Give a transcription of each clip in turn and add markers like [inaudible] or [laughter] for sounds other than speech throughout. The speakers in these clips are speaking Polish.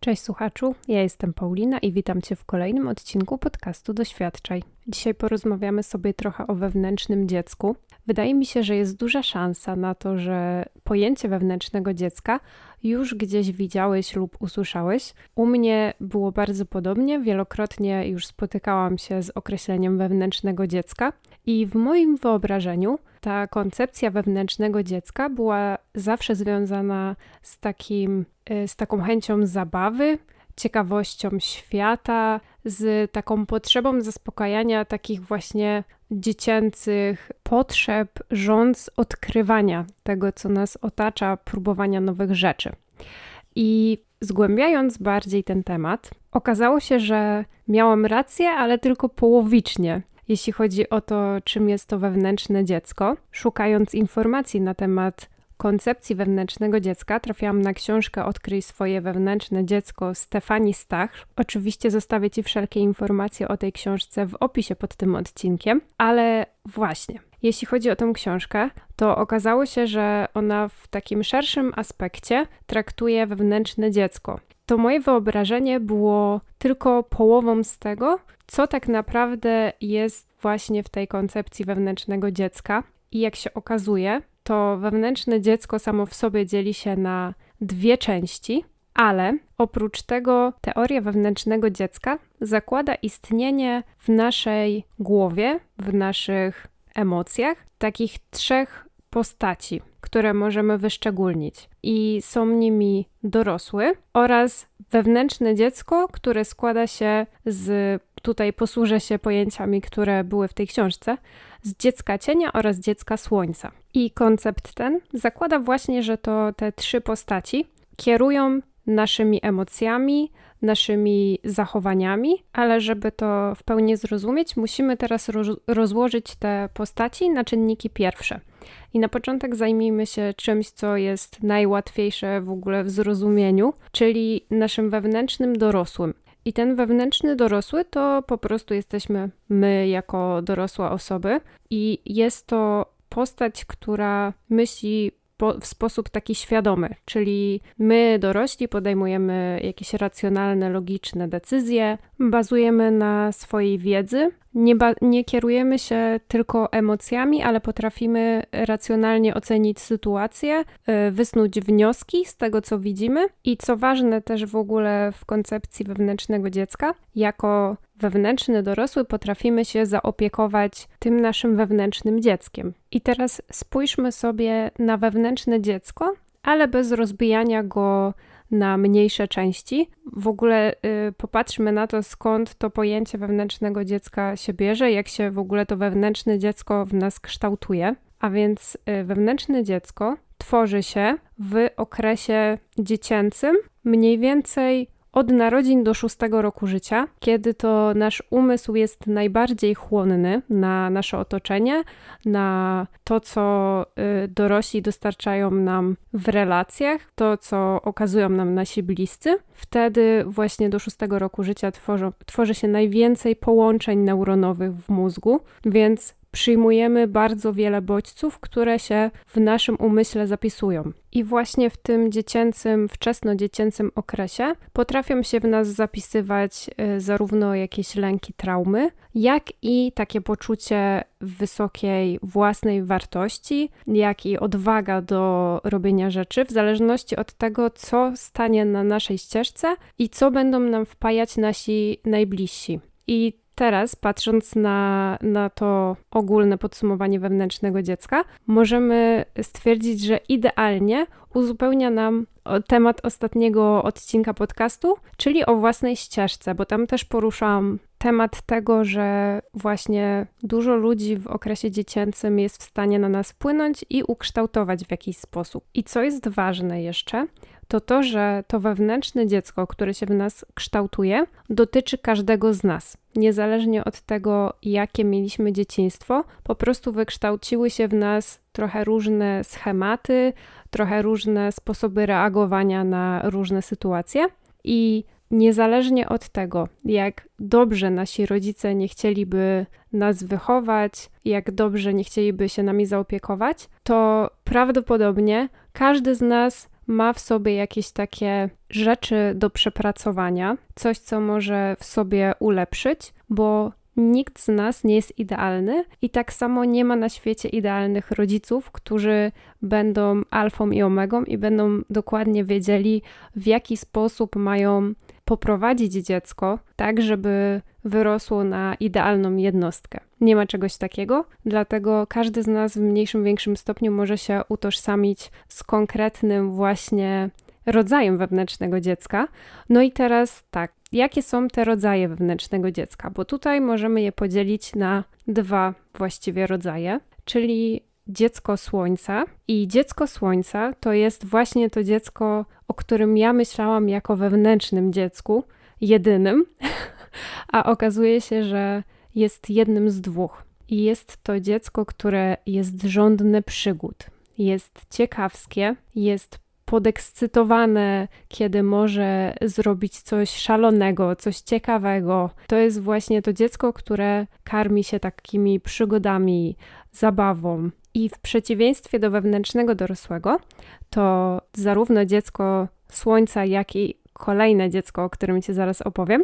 Cześć słuchaczu, ja jestem Paulina i witam Cię w kolejnym odcinku podcastu Doświadczaj. Dzisiaj porozmawiamy sobie trochę o wewnętrznym dziecku. Wydaje mi się, że jest duża szansa na to, że pojęcie wewnętrznego dziecka już gdzieś widziałeś lub usłyszałeś. U mnie było bardzo podobnie, wielokrotnie już spotykałam się z określeniem wewnętrznego dziecka i w moim wyobrażeniu ta koncepcja wewnętrznego dziecka była zawsze związana z takim, y, z taką chęcią zabawy, ciekawością świata, z taką potrzebą zaspokajania takich właśnie dziecięcych potrzeb, rząd odkrywania tego, co nas otacza, próbowania nowych rzeczy. I zgłębiając bardziej ten temat, okazało się, że miałam rację, ale tylko połowicznie jeśli chodzi o to, czym jest to wewnętrzne dziecko. Szukając informacji na temat koncepcji wewnętrznego dziecka, trafiłam na książkę Odkryj swoje wewnętrzne dziecko Stefani Stach. Oczywiście zostawię Ci wszelkie informacje o tej książce w opisie pod tym odcinkiem, ale właśnie. Jeśli chodzi o tę książkę, to okazało się, że ona w takim szerszym aspekcie traktuje wewnętrzne dziecko. To moje wyobrażenie było tylko połową z tego, co tak naprawdę jest właśnie w tej koncepcji wewnętrznego dziecka. I jak się okazuje, to wewnętrzne dziecko samo w sobie dzieli się na dwie części, ale oprócz tego teoria wewnętrznego dziecka zakłada istnienie w naszej głowie, w naszych emocjach takich trzech postaci, które możemy wyszczególnić. I są nimi dorosły oraz wewnętrzne dziecko, które składa się z, tutaj posłużę się pojęciami, które były w tej książce, z dziecka cienia oraz dziecka słońca. I koncept ten zakłada właśnie, że to te trzy postaci kierują naszymi emocjami, naszymi zachowaniami, ale żeby to w pełni zrozumieć, musimy teraz rozłożyć te postaci na czynniki pierwsze. I na początek zajmijmy się czymś, co jest najłatwiejsze w ogóle w zrozumieniu, czyli naszym wewnętrznym dorosłym. I ten wewnętrzny dorosły to po prostu jesteśmy my jako dorosłe osoby, i jest to postać, która myśli w sposób taki świadomy, czyli my, dorośli, podejmujemy jakieś racjonalne, logiczne decyzje, bazujemy na swojej wiedzy, nie, nie kierujemy się tylko emocjami, ale potrafimy racjonalnie ocenić sytuację, y, wysnuć wnioski z tego, co widzimy. I co ważne też w ogóle w koncepcji wewnętrznego dziecka, jako wewnętrzny dorosły potrafimy się zaopiekować tym naszym wewnętrznym dzieckiem. I teraz spójrzmy sobie na wewnętrzne dziecko, ale bez rozbijania go na mniejsze części. W ogóle y, popatrzmy na to, skąd to pojęcie wewnętrznego dziecka się bierze, jak się w ogóle to wewnętrzne dziecko w nas kształtuje. A więc y, wewnętrzne dziecko tworzy się w okresie dziecięcym, mniej więcej od narodzin do szóstego roku życia, kiedy to nasz umysł jest najbardziej chłonny na nasze otoczenie, na to, co y, dorośli dostarczają nam w relacjach, to, co okazują nam nasi bliscy. Wtedy właśnie do szóstego roku życia tworzą, tworzy się najwięcej połączeń neuronowych w mózgu, więc przyjmujemy bardzo wiele bodźców, które się w naszym umyśle zapisują. I właśnie w tym dziecięcym, wczesnodziecięcym okresie potrafią się w nas zapisywać y, zarówno jakieś lęki, traumy, jak i takie poczucie wysokiej własnej wartości, jak i odwaga do robienia rzeczy, w zależności od tego, co stanie na naszej ścieżce i co będą nam wpajać nasi najbliżsi. I teraz, patrząc na, na to ogólne podsumowanie wewnętrznego dziecka, możemy stwierdzić, że idealnie uzupełnia nam temat ostatniego odcinka podcastu, czyli o własnej ścieżce, bo tam też poruszałam temat tego, że właśnie dużo ludzi w okresie dziecięcym jest w stanie na nas wpłynąć i ukształtować w jakiś sposób. I co jest ważne jeszcze, to to, że to wewnętrzne dziecko, które się w nas kształtuje, dotyczy każdego z nas. Niezależnie od tego, jakie mieliśmy dzieciństwo, po prostu wykształciły się w nas trochę różne schematy, trochę różne sposoby reagowania na różne sytuacje. I niezależnie od tego, jak dobrze nasi rodzice nie chcieliby nas wychować, jak dobrze nie chcieliby się nami zaopiekować, to prawdopodobnie każdy z nas ma w sobie jakieś takie rzeczy do przepracowania, coś, co może w sobie ulepszyć, bo nikt z nas nie jest idealny i tak samo nie ma na świecie idealnych rodziców, którzy będą alfą i omegą i będą dokładnie wiedzieli, w jaki sposób mają poprowadzić dziecko tak, żeby wyrosło na idealną jednostkę. Nie ma czegoś takiego, dlatego każdy z nas w mniejszym, większym stopniu może się utożsamić z konkretnym właśnie rodzajem wewnętrznego dziecka. No i teraz tak, jakie są te rodzaje wewnętrznego dziecka? Bo tutaj możemy je podzielić na dwa właściwie rodzaje, czyli dziecko słońca. I dziecko słońca to jest właśnie to dziecko, o którym ja myślałam jako wewnętrznym dziecku, jedynym, [laughs] a okazuje się, że jest jednym z dwóch. I jest to dziecko, które jest żądne przygód, jest ciekawskie, jest podekscytowane, kiedy może zrobić coś szalonego, coś ciekawego. To jest właśnie to dziecko, które karmi się takimi przygodami, zabawą. I w przeciwieństwie do wewnętrznego dorosłego, to zarówno dziecko słońca, jak i kolejne dziecko, o którym Ci zaraz opowiem,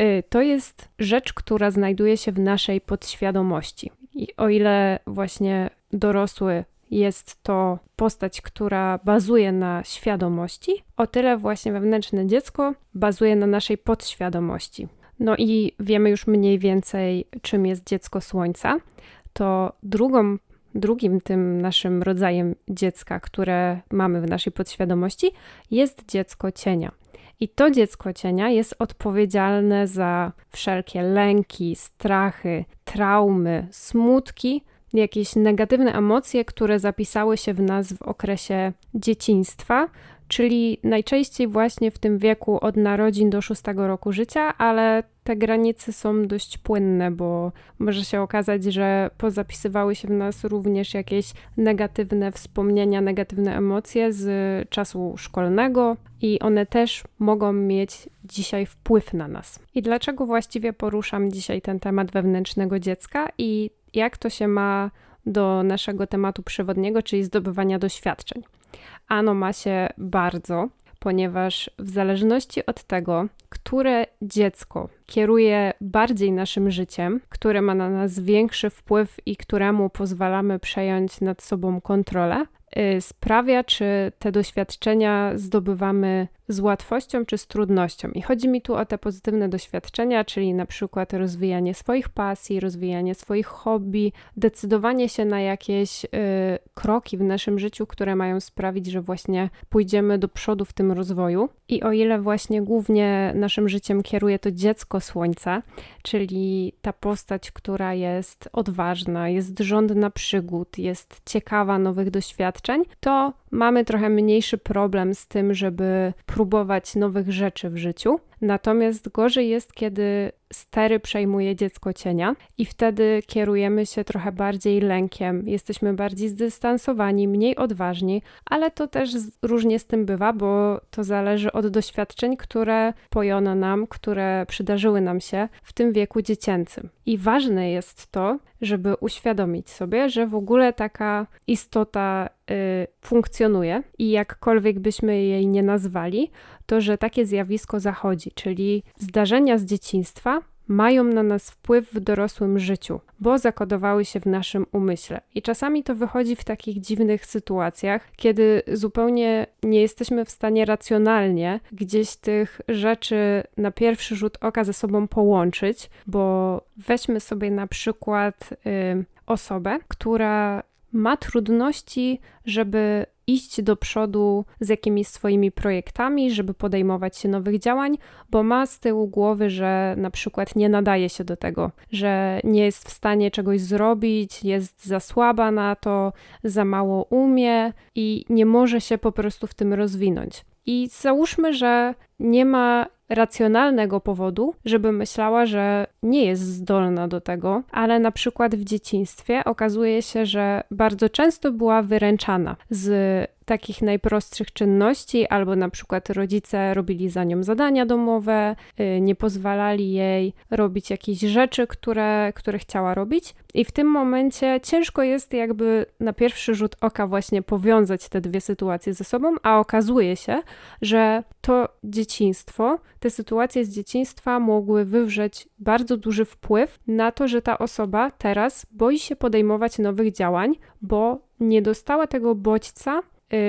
y, to jest rzecz, która znajduje się w naszej podświadomości. I o ile właśnie dorosły jest to postać, która bazuje na świadomości, o tyle właśnie wewnętrzne dziecko bazuje na naszej podświadomości. No i wiemy już mniej więcej, czym jest dziecko słońca. To drugą, drugim tym naszym rodzajem dziecka, które mamy w naszej podświadomości, jest dziecko cienia. I to dziecko cienia jest odpowiedzialne za wszelkie lęki, strachy, traumy, smutki, jakieś negatywne emocje, które zapisały się w nas w okresie dzieciństwa, czyli najczęściej właśnie w tym wieku od narodzin do szóstego roku życia, ale te granice są dość płynne, bo może się okazać, że pozapisywały się w nas również jakieś negatywne wspomnienia, negatywne emocje z czasu szkolnego i one też mogą mieć dzisiaj wpływ na nas. I dlaczego właściwie poruszam dzisiaj ten temat wewnętrznego dziecka i jak to się ma do naszego tematu przewodniego, czyli zdobywania doświadczeń. Ano ma się bardzo, ponieważ w zależności od tego, które dziecko kieruje bardziej naszym życiem, które ma na nas większy wpływ i któremu pozwalamy przejąć nad sobą kontrolę, Y, sprawia, czy te doświadczenia zdobywamy z łatwością czy z trudnością. I chodzi mi tu o te pozytywne doświadczenia, czyli na przykład rozwijanie swoich pasji, rozwijanie swoich hobby, decydowanie się na jakieś y, kroki w naszym życiu, które mają sprawić, że właśnie pójdziemy do przodu w tym rozwoju. I o ile właśnie głównie naszym życiem kieruje to dziecko słońca, czyli ta postać, która jest odważna, jest żądna przygód, jest ciekawa nowych doświadczeń, to mamy trochę mniejszy problem z tym, żeby próbować nowych rzeczy w życiu. Natomiast gorzej jest, kiedy stery przejmuje dziecko cienia i wtedy kierujemy się trochę bardziej lękiem, jesteśmy bardziej zdystansowani, mniej odważni, ale to też różnie z tym bywa, bo to zależy od doświadczeń, które pojono nam, które przydarzyły nam się w tym wieku dziecięcym. I ważne jest to, żeby uświadomić sobie, że w ogóle taka istota y, funkcjonuje i jakkolwiek byśmy jej nie nazwali, to że takie zjawisko zachodzi, czyli zdarzenia z dzieciństwa mają na nas wpływ w dorosłym życiu, bo zakodowały się w naszym umyśle. I czasami to wychodzi w takich dziwnych sytuacjach, kiedy zupełnie nie jesteśmy w stanie racjonalnie gdzieś tych rzeczy na pierwszy rzut oka ze sobą połączyć, bo weźmy sobie na przykład y, osobę, która ma trudności, żeby iść do przodu z jakimiś swoimi projektami, żeby podejmować się nowych działań, bo ma z tyłu głowy, że na przykład nie nadaje się do tego, że nie jest w stanie czegoś zrobić, jest za słaba na to, za mało umie i nie może się po prostu w tym rozwinąć. I załóżmy, że nie ma racjonalnego powodu, żeby myślała, że nie jest zdolna do tego, ale na przykład w dzieciństwie okazuje się, że bardzo często była wyręczana z takich najprostszych czynności, albo na przykład rodzice robili za nią zadania domowe, y, nie pozwalali jej robić jakichś rzeczy, które, które chciała robić. I w tym momencie ciężko jest jakby na pierwszy rzut oka właśnie powiązać te dwie sytuacje ze sobą, a okazuje się, że to dzieciństwo, te sytuacje z dzieciństwa mogły wywrzeć bardzo duży wpływ na to, że ta osoba teraz boi się podejmować nowych działań, bo nie dostała tego bodźca,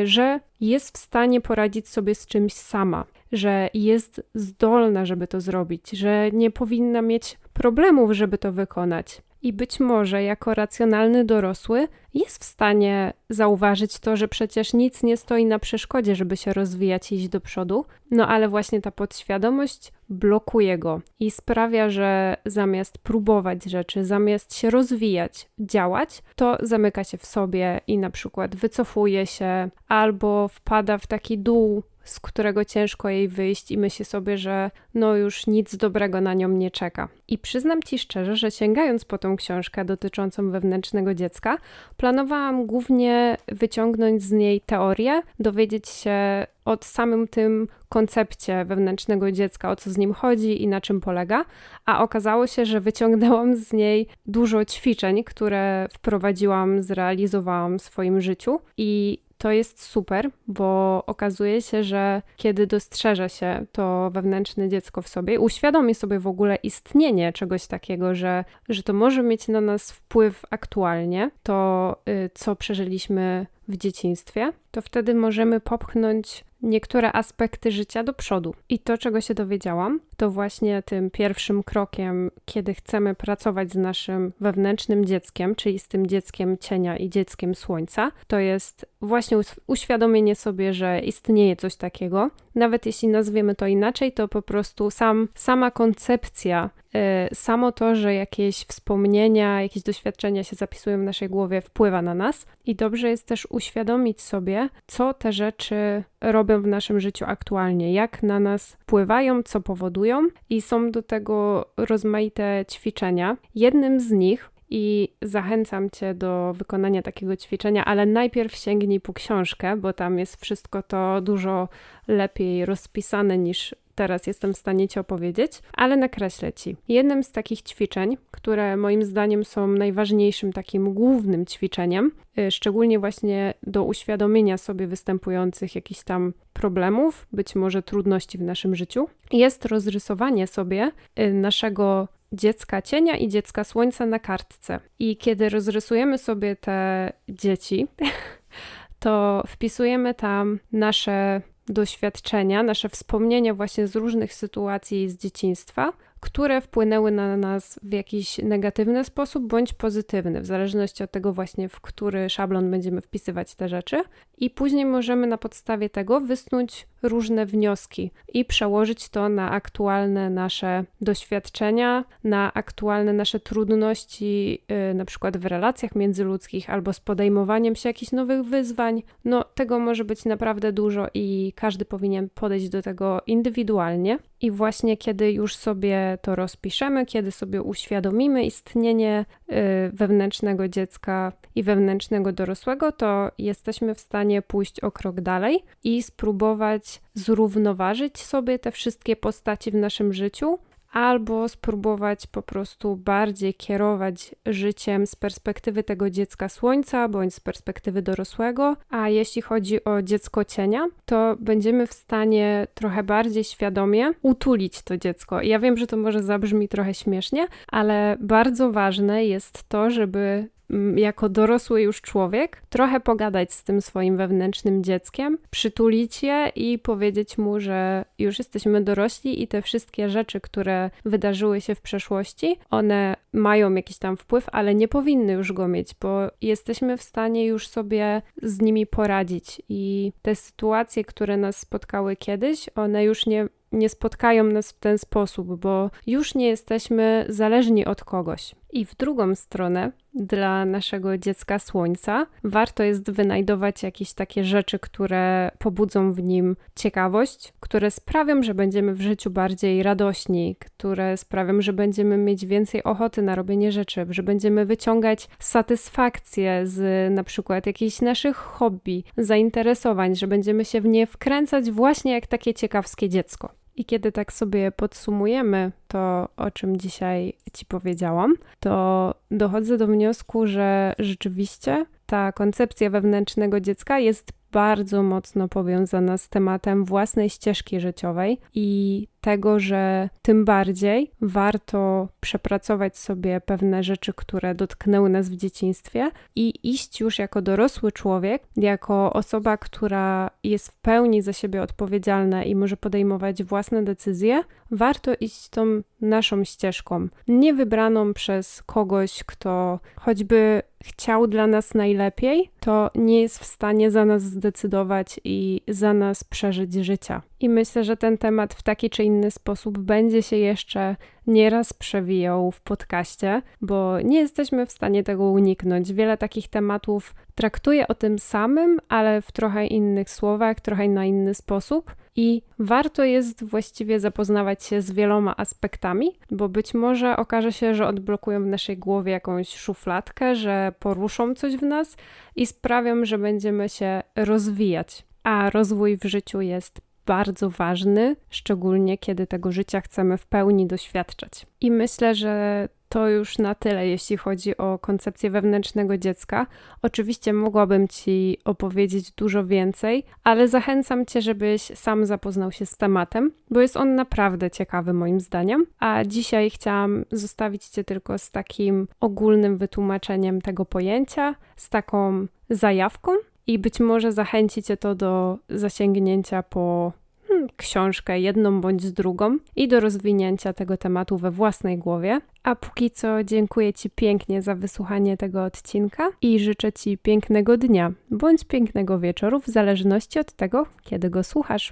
że jest w stanie poradzić sobie z czymś sama, że jest zdolna, żeby to zrobić, że nie powinna mieć problemów, żeby to wykonać i być może jako racjonalny dorosły jest w stanie zauważyć to, że przecież nic nie stoi na przeszkodzie, żeby się rozwijać i iść do przodu, no ale właśnie ta podświadomość blokuje go i sprawia, że zamiast próbować rzeczy, zamiast się rozwijać, działać, to zamyka się w sobie i na przykład wycofuje się albo wpada w taki dół z którego ciężko jej wyjść i myśli sobie, że no już nic dobrego na nią nie czeka. I przyznam ci szczerze, że sięgając po tą książkę dotyczącą wewnętrznego dziecka, planowałam głównie wyciągnąć z niej teorię, dowiedzieć się o samym tym koncepcie wewnętrznego dziecka, o co z nim chodzi i na czym polega, a okazało się, że wyciągnęłam z niej dużo ćwiczeń, które wprowadziłam, zrealizowałam w swoim życiu i to jest super, bo okazuje się, że kiedy dostrzeże się to wewnętrzne dziecko w sobie, uświadomi sobie w ogóle istnienie czegoś takiego, że, że to może mieć na nas wpływ aktualnie, to y, co przeżyliśmy w dzieciństwie, to wtedy możemy popchnąć niektóre aspekty życia do przodu. I to, czego się dowiedziałam, to właśnie tym pierwszym krokiem, kiedy chcemy pracować z naszym wewnętrznym dzieckiem, czyli z tym dzieckiem cienia i dzieckiem słońca, to jest właśnie uświadomienie sobie, że istnieje coś takiego. Nawet jeśli nazwiemy to inaczej, to po prostu sam, sama koncepcja Y, samo to, że jakieś wspomnienia, jakieś doświadczenia się zapisują w naszej głowie, wpływa na nas. I dobrze jest też uświadomić sobie, co te rzeczy robią w naszym życiu aktualnie, jak na nas wpływają, co powodują, i są do tego rozmaite ćwiczenia. Jednym z nich i zachęcam Cię do wykonania takiego ćwiczenia, ale najpierw sięgnij po książkę, bo tam jest wszystko to dużo lepiej rozpisane niż teraz jestem w stanie Ci opowiedzieć, ale nakreślę Ci. Jednym z takich ćwiczeń, które moim zdaniem są najważniejszym, takim głównym ćwiczeniem, y, szczególnie właśnie do uświadomienia sobie występujących jakichś tam problemów, być może trudności w naszym życiu, jest rozrysowanie sobie y, naszego dziecka cienia i dziecka słońca na kartce. I kiedy rozrysujemy sobie te dzieci, [laughs] to wpisujemy tam nasze doświadczenia, nasze wspomnienia właśnie z różnych sytuacji z dzieciństwa, które wpłynęły na nas w jakiś negatywny sposób bądź pozytywny, w zależności od tego właśnie, w który szablon będziemy wpisywać te rzeczy. I później możemy na podstawie tego wysnuć różne wnioski i przełożyć to na aktualne nasze doświadczenia, na aktualne nasze trudności, yy, na przykład w relacjach międzyludzkich albo z podejmowaniem się jakichś nowych wyzwań. No, tego może być naprawdę dużo i każdy powinien podejść do tego indywidualnie. I właśnie kiedy już sobie to rozpiszemy, kiedy sobie uświadomimy istnienie y, wewnętrznego dziecka i wewnętrznego dorosłego, to jesteśmy w stanie pójść o krok dalej i spróbować zrównoważyć sobie te wszystkie postaci w naszym życiu albo spróbować po prostu bardziej kierować życiem z perspektywy tego dziecka słońca bądź z perspektywy dorosłego. A jeśli chodzi o dziecko cienia, to będziemy w stanie trochę bardziej świadomie utulić to dziecko. Ja wiem, że to może zabrzmi trochę śmiesznie, ale bardzo ważne jest to, żeby jako dorosły już człowiek, trochę pogadać z tym swoim wewnętrznym dzieckiem, przytulić je i powiedzieć mu, że już jesteśmy dorośli i te wszystkie rzeczy, które wydarzyły się w przeszłości, one mają jakiś tam wpływ, ale nie powinny już go mieć, bo jesteśmy w stanie już sobie z nimi poradzić. I te sytuacje, które nas spotkały kiedyś, one już nie nie spotkają nas w ten sposób, bo już nie jesteśmy zależni od kogoś. I w drugą stronę, dla naszego dziecka słońca, warto jest wynajdować jakieś takie rzeczy, które pobudzą w nim ciekawość, które sprawią, że będziemy w życiu bardziej radośni, które sprawią, że będziemy mieć więcej ochoty na robienie rzeczy, że będziemy wyciągać satysfakcję z na przykład jakichś naszych hobby, zainteresowań, że będziemy się w nie wkręcać właśnie jak takie ciekawskie dziecko. I kiedy tak sobie podsumujemy to, o czym dzisiaj Ci powiedziałam, to dochodzę do wniosku, że rzeczywiście ta koncepcja wewnętrznego dziecka jest bardzo mocno powiązana z tematem własnej ścieżki życiowej i tego, że tym bardziej warto przepracować sobie pewne rzeczy, które dotknęły nas w dzieciństwie i iść już jako dorosły człowiek, jako osoba, która jest w pełni za siebie odpowiedzialna i może podejmować własne decyzje, warto iść tą naszą ścieżką, nie wybraną przez kogoś, kto choćby chciał dla nas najlepiej, to nie jest w stanie za nas zdecydować i za nas przeżyć życia. I myślę, że ten temat w taki czy inny sposób będzie się jeszcze nieraz przewijał w podcaście, bo nie jesteśmy w stanie tego uniknąć. Wiele takich tematów traktuje o tym samym, ale w trochę innych słowach, trochę na inny sposób. I warto jest właściwie zapoznawać się z wieloma aspektami, bo być może okaże się, że odblokują w naszej głowie jakąś szufladkę, że poruszą coś w nas i sprawią, że będziemy się rozwijać. A rozwój w życiu jest bardzo ważny, szczególnie kiedy tego życia chcemy w pełni doświadczać. I myślę, że to już na tyle, jeśli chodzi o koncepcję wewnętrznego dziecka. Oczywiście mogłabym Ci opowiedzieć dużo więcej, ale zachęcam Cię, żebyś sam zapoznał się z tematem, bo jest on naprawdę ciekawy moim zdaniem. A dzisiaj chciałam zostawić Cię tylko z takim ogólnym wytłumaczeniem tego pojęcia, z taką zajawką, i być może zachęci Cię to do zasięgnięcia po książkę, jedną bądź drugą, i do rozwinięcia tego tematu we własnej głowie. A póki co dziękuję Ci pięknie za wysłuchanie tego odcinka i życzę Ci pięknego dnia bądź pięknego wieczoru, w zależności od tego, kiedy go słuchasz.